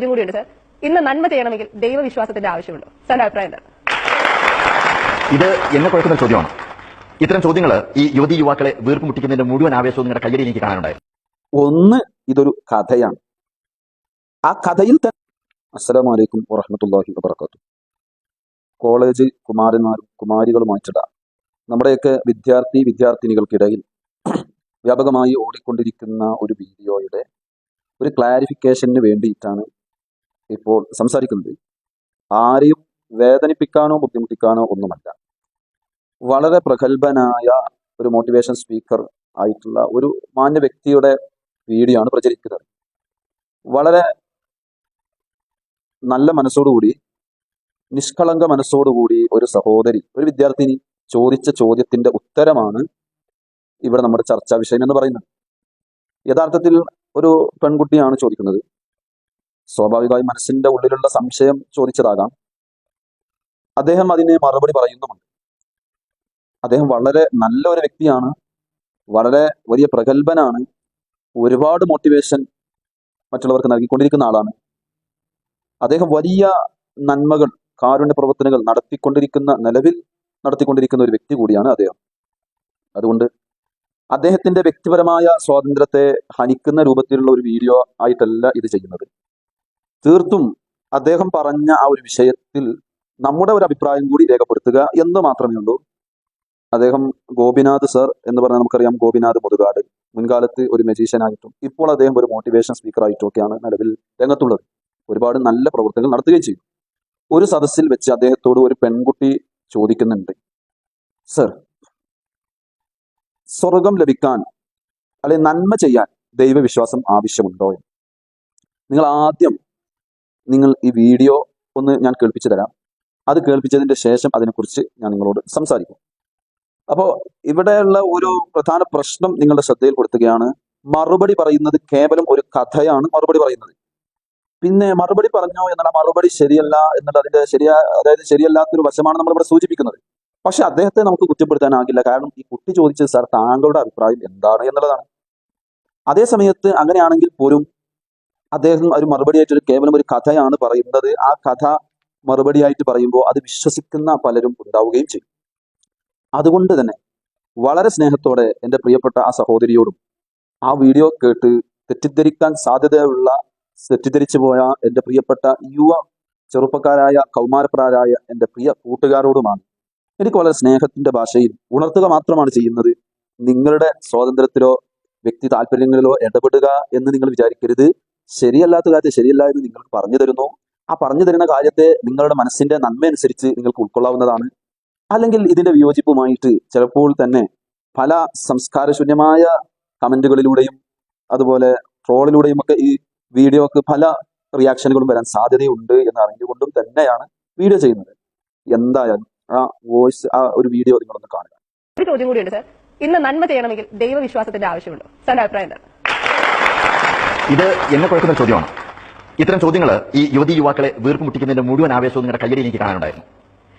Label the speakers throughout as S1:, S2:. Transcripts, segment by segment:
S1: ചോദ്യം കൂടിയുണ്ട് സാർ. ഇന്ന് നന്മ ചെയ്യണമെങ്കിൽ ദൈവവിശ്വാസത്തിന്റെ ആവശ്യമുണ്ടോ. സാറിന്റെ അഭിപ്രായം എന്താണ്?
S2: ഇത് എന്നെ കുഴക്കുന്ന ചോദ്യമാണ്. ഇത്തരം ചോദ്യങ്ങൾ ഈ യുവതി യുവാക്കളെ വീർപ്പ് മുട്ടിക്കുന്നതിന്റെ മുഴുവൻ ആവേശവും നിങ്ങളുടെ കയ്യിൽ എനിക്ക് കാണാനുണ്ടായിരുന്നു
S3: ഒന്ന് ഇതൊരു കഥയാണ്. ആ കഥയിൽ തന്നെ അസ്സലാമലൈക്കും വറഹമത്തല്ലാഹി വബർക്കാത്തു കോളേജ് കുമാരന്മാരും കുമാരികളുമായിട്ടിട നമ്മുടെയൊക്കെ വിദ്യാർത്ഥി വിദ്യാർത്ഥിനികൾക്കിടയിൽ വ്യാപകമായി ഓടിക്കൊണ്ടിരിക്കുന്ന ഒരു വീഡിയോയുടെ ഒരു ക്ലാരിഫിക്കേഷന് വേണ്ടിയിട്ടാണ് ഇപ്പോൾ സംസാരിക്കുന്നത് ആരെയും വേദനിപ്പിക്കാനോ ബുദ്ധിമുട്ടിക്കാനോ ഒന്നുമല്ല. വളരെ പ്രഗത്ഭനായ ഒരു മോട്ടിവേഷൻ സ്പീക്കർ ആയിട്ടുള്ള ഒരു മാന്യ വ്യക്തിയുടെ വീഡിയോ ആണ് പ്രചരിക്കുന്നത്. വളരെ നല്ല മനസ്സോടുകൂടി നിഷ്കളങ്ക മനസ്സോടുകൂടി ഒരു സഹോദരി ഒരു വിദ്യാർത്ഥിനി ചോദിച്ച ചോദ്യത്തിന്റെ ഉത്തരമാണ് ഇവിടെ നമ്മുടെ ചർച്ചാ വിഷയം എന്ന് പറയുന്നത്. യഥാർത്ഥത്തിൽ ഒരു പെൺകുട്ടിയാണ് ചോദിക്കുന്നത്. സ്വാഭാവികമായി മനസ്സിന്റെ ഉള്ളിലുള്ള സംശയം ചോദിച്ചതാകാം. അദ്ദേഹം അതിന് മറുപടി പറയുന്നുമുണ്ട്. അദ്ദേഹം വളരെ നല്ല ഒരു വ്യക്തിയാണ്. വളരെ വലിയ പ്രഗത്ഭനാണ്. ഒരുപാട് മോട്ടിവേഷൻ മറ്റുള്ളവർക്ക് നൽകിക്കൊണ്ടിരിക്കുന്ന ആളാണ്. അദ്ദേഹം വലിയ നന്മകൾ കാരുണ്യ പ്രവർത്തനങ്ങൾ നടത്തിക്കൊണ്ടിരിക്കുന്ന നിലവിൽ നടത്തിക്കൊണ്ടിരിക്കുന്ന ഒരു വ്യക്തി കൂടിയാണ് അദ്ദേഹം. അതുകൊണ്ട് അദ്ദേഹത്തിന്റെ വ്യക്തിപരമായ സ്വാതന്ത്ര്യത്തെ ഹനിക്കുന്ന രൂപത്തിലുള്ള ഒരു വീഡിയോ ആയിട്ടല്ല ഇത് ചെയ്യുന്നത്. തീർത്തും അദ്ദേഹം പറഞ്ഞ ആ ഒരു വിഷയത്തിൽ നമ്മുടെ ഒരു അഭിപ്രായം കൂടി രേഖപ്പെടുത്തുക എന്ന് മാത്രമേ ഉള്ളൂ. അദ്ദേഹം ഗോപിനാഥ് സർ എന്ന് പറഞ്ഞാൽ നമുക്കറിയാം ഗോപിനാഥ് മുതുകാട്. മുൻകാലത്ത് ഒരു മജീഷ്യനായിട്ടും ഇപ്പോൾ അദ്ദേഹം ഒരു മോട്ടിവേഷൻ സ്പീക്കറായിട്ടും ഒക്കെയാണ് നിലവിൽ രംഗത്തുള്ളത്. ഒരുപാട് നല്ല പ്രവർത്തനങ്ങൾ നടത്തുകയും ചെയ്യും ഒരു സദസ്സിൽ വെച്ച് അദ്ദേഹത്തോട് ഒരു പെൺകുട്ടി ചോദിക്കുന്നുണ്ട്. സർ സ്വർഗം ലഭിക്കാൻ അല്ലെ നന്മ ചെയ്യാൻ ദൈവവിശ്വാസം ആവശ്യമുണ്ടോ? നിങ്ങൾ ആദ്യം നിങ്ങൾ ഈ വീഡിയോ ഒന്ന് ഞാൻ കേൾപ്പിച്ചു തരാം. അത് കേൾപ്പിച്ചതിന്റെ ശേഷം അതിനെക്കുറിച്ച് ഞാൻ നിങ്ങളോട് സംസാരിക്കും. അപ്പോൾ ഇവിടെയുള്ള ഒരു പ്രധാന പ്രശ്നം നിങ്ങളുടെ ശ്രദ്ധയിൽ കൊടുത്തുകയാണ് മറുപടി പറയുന്നത് കേവലം ഒരു കഥയാണ് മറുപടി പറയുന്നത്. പിന്നെ മറുപടി പറഞ്ഞോ എന്നുള്ള മറുപടി ശരിയല്ല എന്നുള്ള അതിന്റെ ശരിയാ അതായത് ശരിയല്ലാത്തൊരു വശമാണ് നമ്മൾ ഇവിടെ സൂചിപ്പിക്കുന്നത്. പക്ഷെ അദ്ദേഹത്തെ നമുക്ക് കുറ്റപ്പെടുത്താനാകില്ല. കാരണം ഈ കുട്ടി ചോദിച്ചത് സാർ താങ്കളുടെ അഭിപ്രായം എന്താണ് എന്നുള്ളതാണ്. അതേ സമയത്ത് അങ്ങനെയാണെങ്കിൽ പോലും അദ്ദേഹം ഒരു മറുപടിയായിട്ട് ഒരു കേവലം ഒരു കഥയാണ് പറയുന്നത്. ആ കഥ മറുപടിയായിട്ട് പറയുമ്പോൾ അത് വിശ്വസിക്കുന്ന പലരും ഉണ്ടാവുകയും ചെയ്യും. അതുകൊണ്ട് തന്നെ വളരെ സ്നേഹത്തോടെ എന്റെ പ്രിയപ്പെട്ട ആ സഹോദരിയോടും ആ വീഡിയോ കേട്ട് തെറ്റിദ്ധരിക്കാൻ സാധ്യതയുള്ള തെറ്റിദ്ധരിച്ചു പോയ എന്റെ പ്രിയപ്പെട്ട യുവ ചെറുപ്പക്കാരായ കൗമാരപ്രാരായ എന്റെ പ്രിയ കൂട്ടുകാരോടുമാണ് എനിക്ക് വളരെ സ്നേഹത്തിന്റെ ഭാഷയിൽ ഉണർത്തുക മാത്രമാണ് ചെയ്യുന്നത്. നിങ്ങളുടെ സ്വാതന്ത്ര്യത്തിലോ വ്യക്തി താല്പര്യങ്ങളിലോ ഇടപെടുക എന്ന് നിങ്ങൾ വിചാരിക്കരുത്. ശരിയല്ലാത്ത കാര്യത്തെ ശരിയല്ല എന്ന് നിങ്ങൾക്ക് പറഞ്ഞു തരുന്നു. ആ പറഞ്ഞു തരുന്ന കാര്യത്തെ നിങ്ങളുടെ മനസ്സിന്റെ നന്മ അനുസരിച്ച് നിങ്ങൾക്ക് ഉൾക്കൊള്ളാവുന്നതാണ്. അല്ലെങ്കിൽ ഇതിന്റെ വിയോജിപ്പുമായിട്ട് ചിലപ്പോൾ തന്നെ പല സംസ്കാരശൂന്യമായ കമന്റുകളിലൂടെയും അതുപോലെ ട്രോളിലൂടെയും ഒക്കെ ഈ വീഡിയോക്ക് പല റിയാക്ഷനുകളും വരാൻ സാധ്യതയുണ്ട് എന്ന് അറിഞ്ഞുകൊണ്ടും തന്നെയാണ് വീഡിയോ ചെയ്യുന്നത്. എന്തായാലും ആ വോയിസ് ആ ഒരു വീഡിയോ നിങ്ങളൊന്ന് കാണുക.
S1: ഒരു ചോദ്യം കൂടിയുണ്ട് സർ. ഇന്ന് നന്മ ചെയ്യണമെങ്കിൽ ദൈവവിശ്വാസത്തിന്റെ ആവശ്യമുണ്ടോ? സാറിന്റെ അഭിപ്രായം എന്താണ്?
S2: ഇത് എന്നെ കുഴക്കുന്ന ചോദ്യമാണ്. ഇത്തരം ചോദ്യങ്ങൾ ഈ യുവതി യുവാക്കളെ വീർപ്പ് മുട്ടിക്കുന്നതിന്റെ മുഴുവൻ ആവേശവും നിങ്ങളുടെ കയ്യിൽ എനിക്ക് കാണാനുണ്ടായിരുന്നു.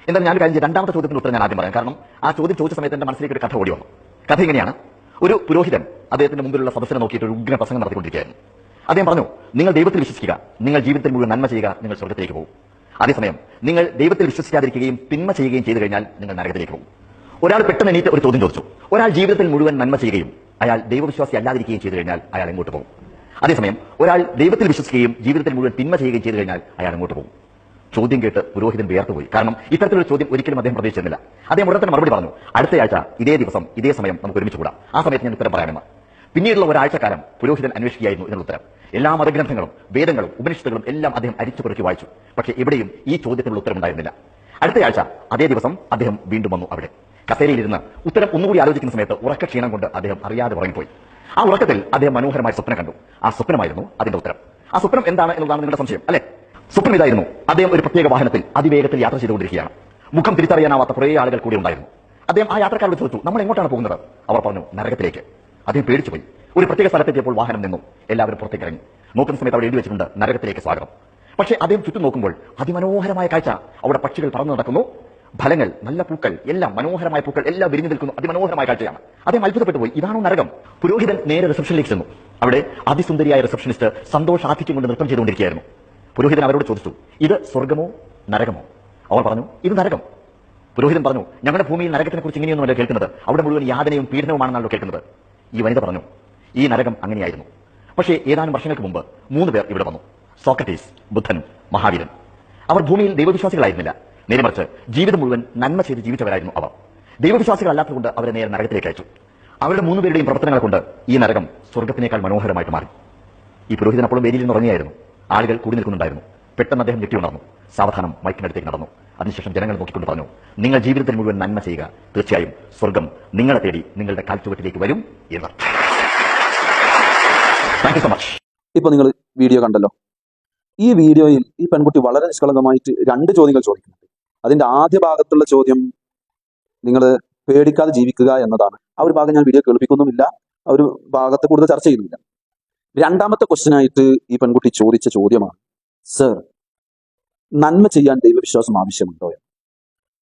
S2: എന്നാൽ ഞാൻ കാര്യം രണ്ടാമത്തെ ചോദ്യത്തിന് ഉത്തരം ഞാൻ ആദ്യം പറയാം. കാരണം ആ ചോദ്യം ചോദിച്ച സമയത്ത് എന്റെ മനസ്സിലേക്ക് ഒരു കഥ ഓടി വന്നു. കഥ ഇങ്ങനെയാണ്. ഒരു പുരോഹിതൻ അദ്ദേഹത്തിന്റെ മുമ്പിലുള്ള സദസ്സിനെ നോക്കിയിട്ട് ഒരു ഉഗ്ര പ്രസംഗം നടത്തിക്കൊണ്ടിരിക്കുകയായിരുന്നു. അദ്ദേഹം പറഞ്ഞു നിങ്ങൾ ദൈവത്തിൽ വിശ്വസിക്കുക. നിങ്ങൾ ജീവിതത്തിൽ മുഴുവൻ നന്മ ചെയ്യുക. നിങ്ങൾ സ്വർഗത്തിലേക്ക് പോകും. അതേസമയം നിങ്ങൾ ദൈവത്തിൽ വിശ്വസിക്കാതിരിക്കുകയും തിന്മ ചെയ്യുകയും ചെയ്തു കഴിഞ്ഞാൽ നിങ്ങൾ നരകത്തിലേക്ക് പോകും. ഒരാൾ പെട്ടെന്ന് എണീറ്റ് ഒരു ചോദ്യം ചോദിച്ചു. ഒരാൾ ജീവിതത്തിൽ മുഴുവൻ നന്മ ചെയ്യുകയും അയാൾ ദൈവവിശ്വാസി അല്ലാതിരിക്കുകയും ചെയ്തു കഴിഞ്ഞാൽ അയാൾ എങ്ങോട്ട് പോകും? അതേസമയം ഒരാൾ ദൈവത്തിൽ വിശ്വസിക്കുകയും ജീവിതത്തിൽ മുഴുവൻ തിന്മ ചെയ്യുകയും ചെയ്തു കഴിഞ്ഞാൽ അയാൾ അങ്ങോട്ട് പോകും. ചോദ്യം കേട്ട് പുരോഹിതൻ വിയർത്തുപോയി കാരണം ഇത്തരത്തിലൊരു ചോദ്യം ഒരിക്കലും അദ്ദേഹം പ്രതീക്ഷിച്ചിരുന്നില്ല. അദ്ദേഹം ഉടനെ തന്നെ മറുപടി പറഞ്ഞു അടുത്തയാഴ്ച ഇതേ ദിവസം ഇതേ സമയം നമുക്ക് ഒരുമിച്ച് കൂടാം. ആ സമയത്ത് ഞാൻ ഉത്തരം പറയാമെന്ന്. പിന്നീടുള്ള ഒരാഴ്ചക്കാലം പുരോഹിതൻ അന്വേഷിക്കുകയായിരുന്നു എന്നുള്ള ഉത്തരം. എല്ലാ മതഗ്രന്ഥങ്ങളും വേദങ്ങളും ഉപനിഷത്തുകളും എല്ലാം അദ്ദേഹം അരിച്ചു പെറുക്കി വായിച്ചു. പക്ഷേ എവിടെയും ഈ ചോദ്യത്തിനുള്ള ഉത്തരം ഉണ്ടായിരുന്നില്ല. അടുത്തയാഴ്ച അതേ ദിവസം അദ്ദേഹം വീണ്ടും വന്നു അവിടെ. കസേരയിലിരുന്ന് ഉത്തരം ഒന്നുകൂടി ആലോചിക്കുന്ന സമയത്ത് ഉറക്ക ക്ഷീണം കൊണ്ട് അദ്ദേഹം അറിയാതെ ഉറങ്ങിപ്പോയി. ആ ഉറക്കത്തിൽ അദ്ദേഹം മനോഹരമായ സ്വപ്നം കണ്ടു. ആ സ്വപ്നമായിരുന്നു അതിന്റെ ഉത്തരം. ആ സ്വപ്നം എന്താണ് എന്നുള്ളതാണ് നിങ്ങളുടെ സംശയം അല്ലെ? സ്വപ്നം ഇതായിരുന്നു. അദ്ദേഹം ഒരു പ്രത്യേക വാഹനത്തിൽ അതിവേഗത്തിൽ യാത്ര ചെയ്തുകൊണ്ടിരിക്കുകയാണ്. മുഖം തിരിച്ചറിയാനാവാത്ത കുറേ ആളുകൾ കൂടി ഉണ്ടായിരുന്നു. അദ്ദേഹം ആ യാത്രക്കാരോട് ചോദിച്ചു നമ്മൾ എങ്ങോട്ടാണ് പോകുന്നത്? അവർ പറഞ്ഞു നരകത്തിലേക്ക്. അദ്ദേഹം പേടിച്ചുപോയി ഒരു പ്രത്യേക സ്ഥലത്തെത്തിയപ്പോൾ വാഹനം നിന്നു. എല്ലാവരും പുറത്തേക്ക് ഇറങ്ങി. നോക്കുന്ന സമയത്ത് അവിടെ എഴുതി വെച്ചിട്ടുണ്ട് നരകത്തിലേക്ക് സ്വാഗതം. പക്ഷേ അദ്ദേഹം ചുറ്റും നോക്കുമ്പോൾ അതിമനോഹരമായ കാഴ്ച. അവിടെ പക്ഷികൾ പറന്നു നടക്കുന്നു ഫലങ്ങൾ നല്ല പൂക്കൾ എല്ലാം മനോഹരമായ പൂക്കൾ എല്ലാം വിരിഞ്ഞു നിൽക്കുന്നു. അതിമനോഹരമായ കാഴ്ചയാണ്. അദ്ദേഹം അത്ഭുതപ്പെട്ടു പോയി ഇതാണോ നരകം? പുരോഹിതൻ നേരെ റിസപ്ഷനിലേക്ക് ചെന്നു. അവിടെ അതിസുന്ദരിയായ റിസപ്ഷനിസ്റ്റ് സന്തോഷാധിക്യം കൊണ്ട് നൃത്തം ചെയ്തുകൊണ്ടിരിക്കുകയായിരുന്നു. പുരോഹിതൻ അവരോട് ചോദിച്ചു ഇത് സ്വർഗമോ നരകമോ? അവർ പറഞ്ഞു ഇത് നരകം. പുരോഹിതൻ പറഞ്ഞു ഞങ്ങളുടെ ഭൂമിയിൽ നരകത്തിനെ കുറിച്ച് ഇങ്ങനെയൊന്നുമല്ല കേൾക്കുന്നത്. അവിടെ മുഴുവൻ യാതനയും പീഡനവുമാണെന്നാണല്ലോ കേൾക്കുന്നത്. ഈ വനിത പറഞ്ഞു ഈ നരകം അങ്ങനെയായിരുന്നു. പക്ഷേ ഏതാനും വർഷങ്ങൾക്ക് മുമ്പ് മൂന്ന് പേർ ഇവിടെ വന്നു. സോക്രട്ടീസ് ബുദ്ധൻ മഹാവീരൻ. അവർ ഭൂമിയിൽ ദൈവവിശ്വാസികളായിരുന്നില്ല. നേരെ മറിച്ച് ജീവിതം മുഴുവൻ നന്മ ചെയ്ത് ജീവിച്ചവരായിരുന്നു അവർ. ദൈവവിശ്വാസികളല്ലാത്തതുകൊണ്ട് അവരെ നേരെ നരകത്തിലേക്ക് അയച്ചു. അവരുടെ മൂന്ന് പേരുടെയും പ്രവർത്തനങ്ങളെ കൊണ്ട് ഈ നരകം സ്വർഗത്തിനേക്കാൾ മനോഹരമായിട്ട് മാറി. ഈ പുരോഹിതൻ അപ്പോഴും വേദിയിൽ നിന്ന് ഉറങ്ങിയായിരുന്നു. ആളുകൾ കൂടി നിൽക്കുന്നുണ്ടായിരുന്നു. പെട്ടെന്ന് അദ്ദേഹം ഞെട്ടി ഉണർന്നു. സാവധാനം മൈക്കിനടുത്തേക്ക് നടന്നു. അതിനുശേഷം ജനങ്ങൾ നോക്കിക്കൊണ്ട് പറഞ്ഞു നിങ്ങൾ ജീവിതത്തിൽ മുഴുവൻ നന്മ ചെയ്യുക. തീർച്ചയായും സ്വർഗം നിങ്ങളെ തേടി നിങ്ങളുടെ കാൽച്ചുവട്ടിലേക്ക് വരും എന്ന്. താങ്ക് യു സോ മച്ച്
S3: ഇപ്പൊ നിങ്ങൾ വീഡിയോ കണ്ടല്ലോ. ഈ വീഡിയോയിൽ ഈ പെൺകുട്ടി വളരെ നിഷ്കളങ്കമായിട്ട് രണ്ട് ചോദ്യങ്ങൾ ചോദിക്കുന്നുണ്ട്. അതിന്റെ ആദ്യ ഭാഗത്തുള്ള ചോദ്യം നിങ്ങൾ പേടിക്കാതെ ജീവിക്കുക എന്നതാണ്. ആ ഒരു ഭാഗം ഞാൻ വീഡിയോ കേൾപ്പിക്കുന്നുമില്ല. ആ ഒരു ഭാഗത്ത് കൂടുതൽ ചർച്ച ചെയ്യുന്നില്ല രണ്ടാമത്തെ ക്വസ്റ്റ്യൻ ആയിട്ട് ഈ പെൺകുട്ടി ചോദിച്ച ചോദ്യമാണ്. സർ നന്മ ചെയ്യാൻ ദൈവവിശ്വാസം ആവശ്യമുണ്ടോ എന്ന്?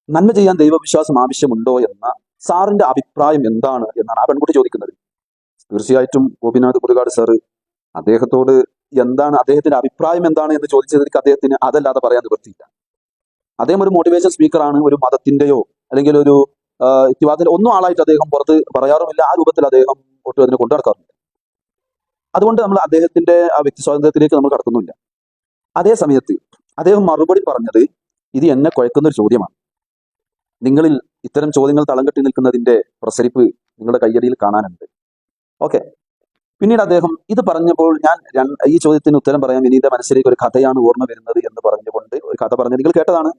S3: നന്മ ചെയ്യാൻ ദൈവവിശ്വാസം ആവശ്യമുണ്ടോ എന്ന സാറിന്റെ അഭിപ്രായം എന്താണ് എന്നാണ് ആ പെൺകുട്ടി ചോദിക്കുന്നത്. തീർച്ചയായിട്ടും ഗോപിനാഥ് പുതുകാട് സാറ് അദ്ദേഹത്തോട് എന്താണ് അദ്ദേഹത്തിന്റെ അഭിപ്രായം എന്താണ് എന്ന് ചോദിച്ചതിലേക്ക് അദ്ദേഹത്തിന് അതല്ലാതെ പറയാൻ നിവൃത്തിയില്ല. അദ്ദേഹം ഒരു മോട്ടിവേഷൻ സ്പീക്കറാണ് ഒരു മതത്തിന്റെയോ അല്ലെങ്കിൽ ഒരു യുവാത്തിന്റെ ഒന്നും ആളായിട്ട് അദ്ദേഹം പുറത്ത് പറയാറുമില്ല. ആ രൂപത്തിൽ അദ്ദേഹം ഒട്ടും അതിനെ കൊണ്ടു നടക്കാറുണ്ട് അതുകൊണ്ട് നമ്മൾ അദ്ദേഹത്തിന്റെ ആ വ്യക്തി സ്വാതന്ത്ര്യത്തിലേക്ക് നമ്മൾ കടക്കുന്നില്ല അതേ സമയത്ത് അദ്ദേഹം മറുപടി പറഞ്ഞത് ഇത് എന്നെ കുഴക്കുന്ന ഒരു ചോദ്യമാണ്. നിങ്ങളിൽ ഇത്തരം ചോദ്യങ്ങൾ തളം കെട്ടി നിൽക്കുന്നതിന്റെ പ്രസരിപ്പ് നിങ്ങളുടെ കയ്യടിയിൽ കാണാനുണ്ട്. ഓക്കെ. പിന്നീട് അദ്ദേഹം ഇത് പറഞ്ഞപ്പോൾ ഞാൻ ഈ ചോദ്യത്തിന് ഉത്തരം പറയാം ഇനി മനസ്സിലേക്ക് ഒരു കഥയാണ് ഓർമ്മ വരുന്നത് എന്ന് പറഞ്ഞുകൊണ്ട് ഒരു കഥ പറഞ്ഞു നിങ്ങൾ കേട്ടതാണ്.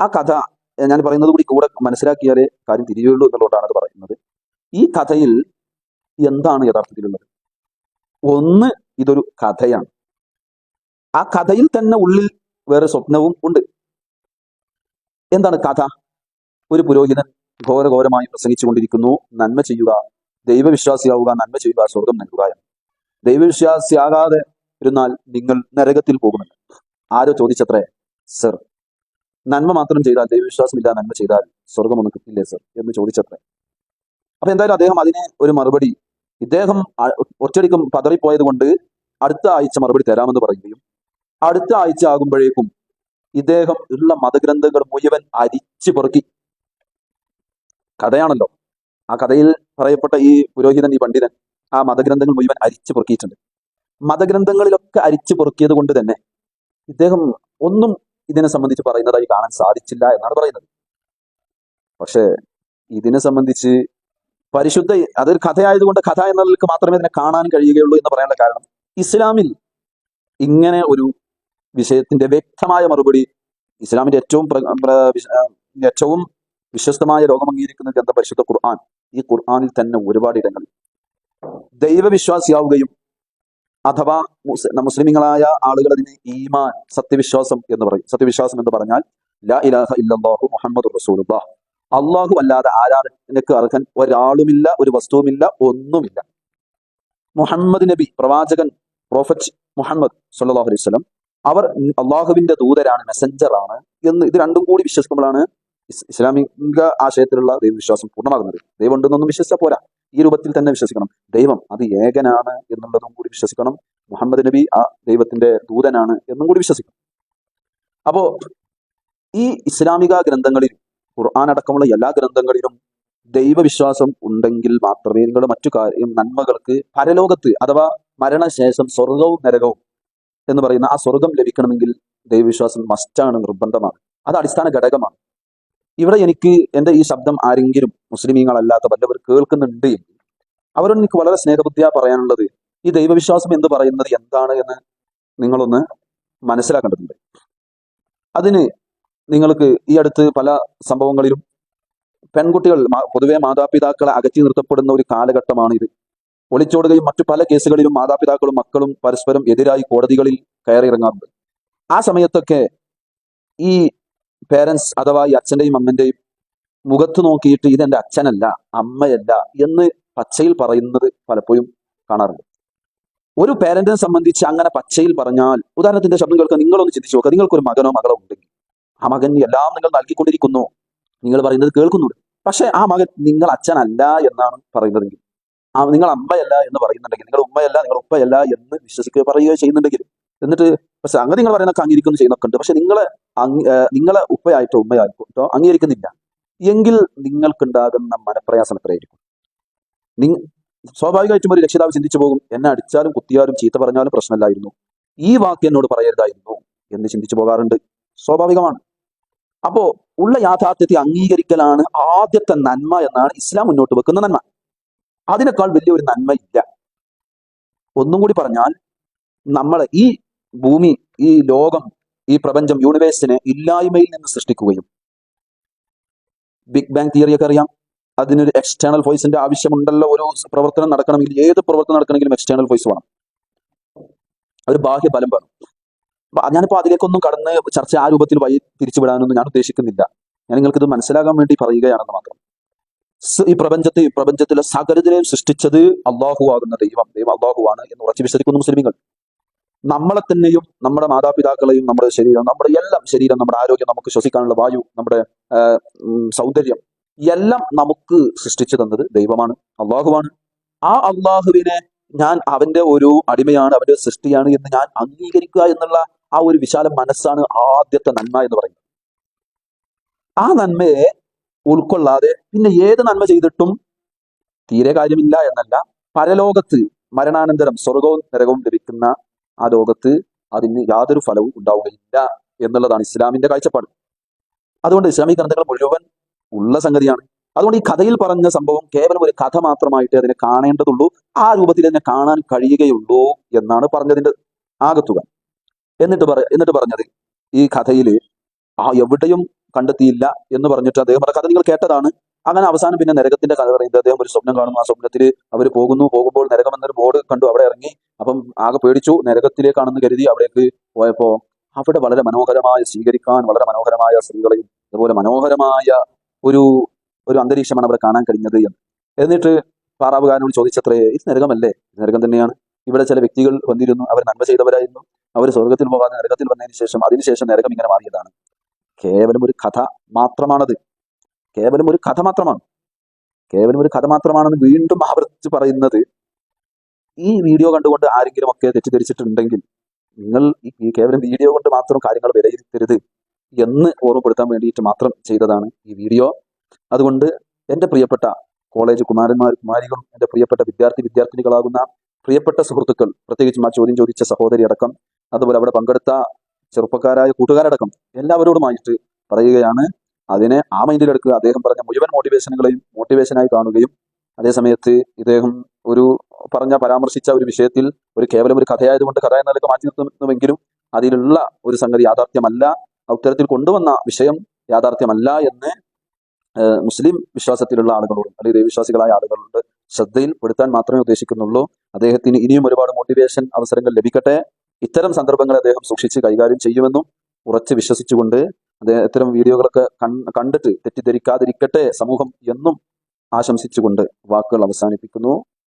S3: ആ കഥ ഞാൻ പറയുന്നത് കൂടി കൂടെ മനസ്സിലാക്കിയാലേ കാര്യം തിരിയുള്ളൂ എന്നുള്ളതാണ് അത് പറയുന്നത്. ഈ കഥയിൽ എന്താണ് യഥാർത്ഥത്തിലുള്ളത്? ഒന്ന് ഇതൊരു കഥയാണ്. ആ കഥയിൽ തന്നെ ഉള്ളിൽ വേറെ സ്വപ്നവും ഉണ്ട്. എന്താണ് കഥ? ഒരു പുരോഹിതൻ ഘോരഘോരമായി പ്രസംഗിച്ചുകൊണ്ടിരിക്കുന്നു നന്മ ചെയ്യുക ദൈവവിശ്വാസിയാവുക നന്മ ചെയ്യുക സ്വർഗം നൽകുക എന്ന്. ദൈവവിശ്വാസിയാകാതെ ഇരുന്നാൽ നിങ്ങൾ നരകത്തിൽ പോകുമെന്ന് ആരോ ചോദിച്ചത്രേ സർ നന്മ മാത്രം ചെയ്താൽ ദൈവവിശ്വാസമില്ല നന്മ ചെയ്താൽ സ്വർഗം ഒന്ന് കിട്ടില്ലേ സർ എന്ന് ചോദിച്ചത്രേ. അപ്പൊ എന്തായാലും അദ്ദേഹം അതിന് ഒരു മറുപടി ഇദ്ദേഹം ഒറ്റയടിക്കും പതറിപ്പോയത് കൊണ്ട് അടുത്ത ആഴ്ച മറുപടി തരാമെന്ന് പറയുകയും അടുത്ത ആഴ്ച ആകുമ്പോഴേക്കും ഇദ്ദേഹം ഉള്ള മതഗ്രന്ഥങ്ങൾ മുഴുവൻ അരിച്ചു പെറുക്കി. കഥയാണല്ലോ. ആ കഥയിൽ പറയപ്പെട്ട ഈ പുരോഹിതൻ ഈ പണ്ഡിതൻ ആ മതഗ്രന്ഥങ്ങൾ മുഴുവൻ അരിച്ചു പെറുക്കിയിട്ടുണ്ട്. മതഗ്രന്ഥങ്ങളിലൊക്കെ അരിച്ചു പെറുക്കിയത് കൊണ്ട് തന്നെ ഇദ്ദേഹം ഒന്നും ഇതിനെ സംബന്ധിച്ച് പറയുന്നതായി കാണാൻ സാധിച്ചില്ല എന്നാണ് പറയുന്നത്. പക്ഷേ ഇതിനെ സംബന്ധിച്ച് പരിശുദ്ധ അതൊരു കഥയായതുകൊണ്ട് കഥ എന്നതിലേക്ക് മാത്രമേ ഇതിനെ കാണാൻ കഴിയുകയുള്ളൂ എന്ന് പറയാനുള്ള കാരണം ഇസ്ലാമിൽ ഇങ്ങനെ ഒരു വിഷയത്തിന്റെ വ്യക്തമായ മറുപടി ഇസ്ലാമിന്റെ ഏറ്റവും ഏറ്റവും വിശ്വസ്തമായ ലോകം അംഗീകരിക്കുന്ന ഗ്രന്ഥ പരിശുദ്ധ ഖുർആൻ. ഈ ഖുർആാനിൽ തന്നെ ഒരുപാട് ഇടങ്ങളിൽ ദൈവവിശ്വാസിയാവുകയും അഥവാ മുസ്ലിമുകളായ ആളുകൾ അതിന് ഈമാൻ സത്യവിശ്വാസം എന്ന് പറയും. സത്യവിശ്വാസം എന്ന് പറഞ്ഞാൽ ലാ ഇലാഹ മുഹമ്മദ് അള്ളാഹു അല്ലാതെ ആരാധനക്ക് അർഹൻ ഒരാളുമില്ല ഒരു വസ്തുവുമില്ല ഒന്നുമില്ല. മുഹമ്മദ് നബി പ്രവാചകൻ പ്രോഫറ്റ് മുഹമ്മദ് സല്ലാഹു അലൈഹി സ്വലം അവർ അള്ളാഹുവിന്റെ ദൂതരാണ് മെസ്സഞ്ചറാണ് എന്ന് ഇത് രണ്ടും കൂടി വിശ്വസിക്കുമ്പോഴാണ് ഇസ്ലാമിക ആശയത്തിലുള്ള ദൈവവിശ്വാസം പൂർണമാകുന്നത്. ദൈവം ഉണ്ടെന്നൊന്നും വിശ്വസിച്ചാൽ പോരാ. ഈ രൂപത്തിൽ തന്നെ വിശ്വസിക്കണം. ദൈവം അത് ഏകനാണ് എന്നുള്ളതും കൂടി വിശ്വസിക്കണം. മുഹമ്മദ് നബി ആ ദൈവത്തിന്റെ ദൂതനാണ് എന്നും കൂടി വിശ്വസിക്കണം. അപ്പോ ഈ ഇസ്ലാമിക ഗ്രന്ഥങ്ങളിൽ ഖുർആൻ അടക്കമുള്ള എല്ലാ ഗ്രന്ഥങ്ങളിലും ദൈവവിശ്വാസം ഉണ്ടെങ്കിൽ മാത്രമേ നിങ്ങൾ മറ്റു കാര്യം നന്മകൾക്ക് പരലോകത്ത് അഥവാ മരണശേഷം സ്വർഗവും നരകവും എന്ന് പറയുന്ന ആ സ്വർഗം ലഭിക്കണമെങ്കിൽ ദൈവവിശ്വാസം മസ്റ്റാണ് നിർബന്ധമാണ്. അത് അടിസ്ഥാന ഘടകമാണ്. ഇവിടെ എനിക്ക് എന്റെ ഈ ശബ്ദം ആരെങ്കിലും മുസ്ലിമീങ്ങളല്ലാത്ത വല്ലവർ കേൾക്കുന്നുണ്ട് അവരോട് എനിക്ക് വളരെ സ്നേഹബുദ്ധിയാ പറയാനുള്ളത്. ഈ ദൈവവിശ്വാസം എന്ന് പറയുന്നത് എന്താണ് എന്ന് നിങ്ങളൊന്ന് മനസ്സിലാക്കേണ്ടതുണ്ട്. അതിന് നിങ്ങൾക്ക് ഈ അടുത്ത് പല സംഭവങ്ങളിലും പെൺകുട്ടികൾ പൊതുവെ മാതാപിതാക്കളെ അകറ്റി നിർത്തപ്പെടുന്ന ഒരു കാലഘട്ടമാണ് ഇത് ഒളിച്ചോടുകയും മറ്റു പല കേസുകളിലും മാതാപിതാക്കളും മക്കളും പരസ്പരം എതിരായി കോടതികളിൽ കയറിയിറങ്ങാറുണ്ട്. ആ സമയത്തൊക്കെ ഈ പേരൻസ് അഥവാ ഈ അച്ഛന്റെയും അമ്മന്റെയും മുഖത്ത് നോക്കിയിട്ട് ഇതെന്റെ അച്ഛനല്ല അമ്മയല്ല എന്ന് പച്ചയിൽ പറയുന്നത് പലപ്പോഴും കാണാറുണ്ട്. ഒരു പേരന്റിനെ സംബന്ധിച്ച് അങ്ങനെ പച്ചയിൽ പറഞ്ഞാൽ ഉദാഹരണത്തിന്റെ ശബ്ദം കേൾക്കുക നിങ്ങളൊന്ന് ചിന്തിച്ചു നോക്കുക നിങ്ങൾക്കൊരു മകനോ മകളോ ഉണ്ടെങ്കിൽ ആ മകൻ എല്ലാം നിങ്ങൾ നൽകിക്കൊണ്ടിരിക്കുന്നു. നിങ്ങൾ പറയുന്നത് കേൾക്കുന്നുണ്ട്. പക്ഷേ ആ മകൻ നിങ്ങൾ അച്ഛനല്ല എന്നാണ് പറയുന്നതെങ്കിൽ ആ നിങ്ങൾ അമ്മയല്ല എന്ന് പറയുന്നുണ്ടെങ്കിൽ നിങ്ങൾ ഉമ്മയല്ല നിങ്ങൾ ഉപ്പയല്ല എന്ന് വിശ്വസിക്കുക പറയുകയോ ചെയ്യുന്നുണ്ടെങ്കിൽ എന്നിട്ട് പക്ഷെ അങ്ങനെ നിങ്ങൾ പറയുന്നൊക്കെ അംഗീകരിക്കുന്നു ചെയ്യുന്നൊക്കെ ഉണ്ട്. പക്ഷെ നിങ്ങളെ നിങ്ങളെ ഉപ്പയായിട്ടോ ഉമ്മയായിട്ടോ അംഗീകരിക്കുന്നില്ല. എങ്കിൽ നിങ്ങൾക്കുണ്ടാകുന്ന മനപ്രയാസം എത്രയായിരിക്കും? നിങ്ങ സ്വാഭാവികമായിട്ടും ഒരു രക്ഷിതാവ് ചിന്തിച്ചു പോകും എന്നെ അടിച്ചാലും കുത്തിയാലും ചീത്ത പറഞ്ഞാലും പ്രശ്നമില്ലായിരുന്നു. ഈ വാക്ക് എന്നോട് പറയരുതായിരുന്നു എന്ന് ചിന്തിച്ചു പോകാറുണ്ട്. സ്വാഭാവികമാണ്. അപ്പോ ഉള്ള യാഥാർത്ഥ്യത്തെ അംഗീകരിക്കലാണ് ആദ്യത്തെ നന്മ എന്നാണ് ഇസ്ലാം മുന്നോട്ട് വെക്കുന്ന നന്മ. അതിനേക്കാൾ വലിയൊരു നന്മ ഇല്ല ഒന്നും കൂടി പറഞ്ഞാൽ നമ്മൾ ഈ ഭൂമി ഈ ലോകം ഈ പ്രപഞ്ചം യൂണിവേഴ്സിനെ ഇല്ലായ്മയിൽ നിന്ന് സൃഷ്ടിക്കുകയും. ബിഗ് ബാങ് തിയറിയൊക്കെ അറിയാം. അതിനൊരു എക്സ്റ്റേണൽ വോയിസിന്റെ ആവശ്യമുണ്ടല്ലോ. ഒരു പ്രവർത്തനം നടക്കണമെങ്കിൽ ഏത് പ്രവർത്തനം നടക്കണമെങ്കിലും എക്സ്റ്റേണൽ വോയിസ് വേണം. ഒരു ബാഹ്യ ബലം വേണം. അപ്പൊ ഞാനിപ്പോ അതിലേക്കൊന്നും കടന്ന് ചർച്ച ആ രൂപത്തിൽ വഴി തിരിച്ചുവിടാനൊന്നും ഞാൻ ഉദ്ദേശിക്കുന്നില്ല. ഞാൻ നിങ്ങൾക്ക് ഇത് മനസ്സിലാകാൻ വേണ്ടി പറയുകയാണെന്ന് മാത്രം. ഈ പ്രപഞ്ചത്തെ പ്രപഞ്ചത്തിലെ സകലതിനെയും സൃഷ്ടിച്ചത് അള്ളാഹു ആകുന്ന ദൈവം. ദൈവം അള്ളാഹു ആണ് എന്ന് ഉറച്ചു വിശ്വസിക്കുന്നു മുസ്ലിമുകൾ നമ്മളെ തന്നെയും നമ്മുടെ മാതാപിതാക്കളെയും നമ്മുടെ ശരീരം നമ്മുടെ എല്ലാം ശരീരം നമ്മുടെ ആരോഗ്യം നമുക്ക് ശ്വസിക്കാനുള്ള വായു നമ്മുടെ സൗന്ദര്യം എല്ലാം നമുക്ക് സൃഷ്ടിച്ചു തന്നത് ദൈവമാണ് അള്ളാഹുവാണ്. ആ അള്ളാഹുവിനെ ഞാൻ അവന്റെ ഒരു അടിമയാണ് അവന്റെ സൃഷ്ടിയാണ് എന്ന് ഞാൻ അംഗീകരിക്കുക എന്നുള്ള ആ ഒരു വിശാല മനസ്സാണ് ആദ്യത്തെ നന്മ എന്ന് പറയുന്നത്. ആ നന്മയെ ഉൾക്കൊള്ളാതെ പിന്നെ ഏത് നന്മ ചെയ്തിട്ടും തീരെ കാര്യമില്ല എന്നല്ല. പരലോകത്ത് മരണാനന്തരം സ്വർഗവും നരകവും ലഭിക്കുന്ന ആ ലോകത്ത് അതിന് യാതൊരു ഫലവും ഉണ്ടാവുകയില്ല എന്നുള്ളതാണ് ഇസ്ലാമിന്റെ കാഴ്ചപ്പാട്. അതുകൊണ്ട് ഇസ്ലാമിക ഗ്രന്ഥങ്ങൾ മുഴുവൻ ഉള്ള സംഗതിയാണ്. അതുകൊണ്ട് ഈ കഥയിൽ പറഞ്ഞ സംഭവം കേവലം ഒരു കഥ മാത്രമായിട്ട് അതിനെ കാണേണ്ടതുള്ളൂ. ആ രൂപത്തിൽ അതിനെ കാണാൻ കഴിയുകയുള്ളൂ എന്നാണ് പറഞ്ഞതിന്റെ ആകത്തുക. എന്നിട്ട് പറ എന്നിട്ട് പറഞ്ഞത് ഈ കഥയിൽ ആ എവിടെയും കണ്ടെത്തിയില്ല എന്ന് പറഞ്ഞിട്ട് അദ്ദേഹം പറഞ്ഞ കഥ നിങ്ങൾ കേട്ടതാണ്. അങ്ങനെ അവസാനം പിന്നെ നരകത്തിന്റെ കഥ പറയുന്നത് അദ്ദേഹം ഒരു സ്വപ്നം കാണുന്നു. ആ സ്വപ്നത്തിൽ അവർ പോകുന്നു. പോകുമ്പോൾ നരകമെന്നൊരു ബോർഡ് കണ്ടു. അവിടെ ഇറങ്ങി അപ്പം ആകെ പേടിച്ചു. നരകത്തിലേക്കാണെന്ന് കരുതി അവിടേക്ക് പോയപ്പോ അവിടെ വളരെ മനോഹരമായ സ്വീകരിക്കാൻ വളരെ മനോഹരമായ സ്ത്രീകളെയും അതുപോലെ മനോഹരമായ ഒരു ഒരു അന്തരീക്ഷമാണ് അവിടെ കാണാൻ കഴിഞ്ഞത് എന്ന്. എന്നിട്ട് പാറാവുകാരനോട് ചോദിച്ചത്രേ ഇത് നരകമല്ലേ? നരകം തന്നെയാണ്. ഇവിടെ ചില വ്യക്തികൾ വന്നിരുന്നു. അവർ നന്മ ചെയ്തവരായിരുന്നു. അവർ സ്വർഗത്തിൽ പോകാതെ നരകത്തിൽ വന്നതിന് ശേഷം അതിനുശേഷം നരകം ഇങ്ങനെ മാറിയതാണ്. കേവലം ഒരു കഥ മാത്രമാണത്. കേവലം ഒരു കഥ മാത്രമാണ്. കേവലം ഒരു കഥ മാത്രമാണെന്ന് വീണ്ടും ആവർത്തിച്ച് പറയുന്നത് ഈ വീഡിയോ കണ്ടുകൊണ്ട് ആരെങ്കിലും ഒക്കെ തെറ്റിദ്ധരിച്ചിട്ടുണ്ടെങ്കിൽ നിങ്ങൾ ഈ കേവലം വീഡിയോ കൊണ്ട് മാത്രം കാര്യങ്ങൾ വിലയിരുത്തരുത് എന്ന് ഓർമ്മപ്പെടുത്താൻ വേണ്ടിയിട്ട് മാത്രം ചെയ്തതാണ് ഈ വീഡിയോ. അതുകൊണ്ട് എന്റെ പ്രിയപ്പെട്ട കോളേജ് കുമാരന്മാർ കുമാരികളും എന്റെ പ്രിയപ്പെട്ട വിദ്യാർത്ഥി വിദ്യാർത്ഥിനികളാകുന്ന പ്രിയപ്പെട്ട സുഹൃത്തുക്കൾ പ്രത്യേകിച്ചും ആ ചോദ്യം ചോദിച്ച സഹോദരി അടക്കം അതുപോലെ അവിടെ പങ്കെടുത്ത ചെറുപ്പക്കാരായ കൂട്ടുകാരടക്കം എല്ലാവരോടുമായിട്ട് പറയുകയാണ്. അതിനെ ആ മൈൻഡിലെടുക്കുക അദ്ദേഹം പറഞ്ഞ മുഴുവൻ മോട്ടിവേഷനുകളെയും മോട്ടിവേഷനായി കാണുകയും അതേസമയത്ത് ഇദ്ദേഹം ഒരു പറഞ്ഞ പരാമർശിച്ച ഒരു വിഷയത്തിൽ ഒരു കേവലം ഒരു കഥയായതുകൊണ്ട് കഥ എന്നാലൊക്കെ നിലയ്ക്ക് മാറ്റി നിർത്തുന്നുവെങ്കിലും അതിലുള്ള ഒരു സംഗതി യാഥാർത്ഥ്യമല്ല. ഉത്തരത്തിൽ കൊണ്ടുവന്ന വിഷയം യാഥാർത്ഥ്യമല്ല എന്ന് മുസ്ലിം വിശ്വാസത്തിലുള്ള ആളുകളോട് അല്ലെങ്കിൽ ദൈവവിശ്വാസികളായ ആളുകളുടെ ശ്രദ്ധയിൽ പെടുത്താൻ മാത്രമേ ഉദ്ദേശിക്കുന്നുള്ളൂ. അദ്ദേഹത്തിന് ഇനിയും ഒരുപാട് മോട്ടിവേഷൻ അവസരങ്ങൾ ലഭിക്കട്ടെ. ഇത്തരം സന്ദർഭങ്ങൾ അദ്ദേഹം സൂക്ഷിച്ച് കൈകാര്യം ചെയ്യുമെന്നും ഉറച്ച് വിശ്വസിച്ചുകൊണ്ട് അദ്ദേഹം ഇത്തരം വീഡിയോകളൊക്കെ കണ്ടിട്ട് തെറ്റിദ്ധരിക്കാതിരിക്കട്ടെ സമൂഹം എന്നും ആശംസിച്ചുകൊണ്ട് വാക്കുകൾ അവസാനിപ്പിക്കുന്നു.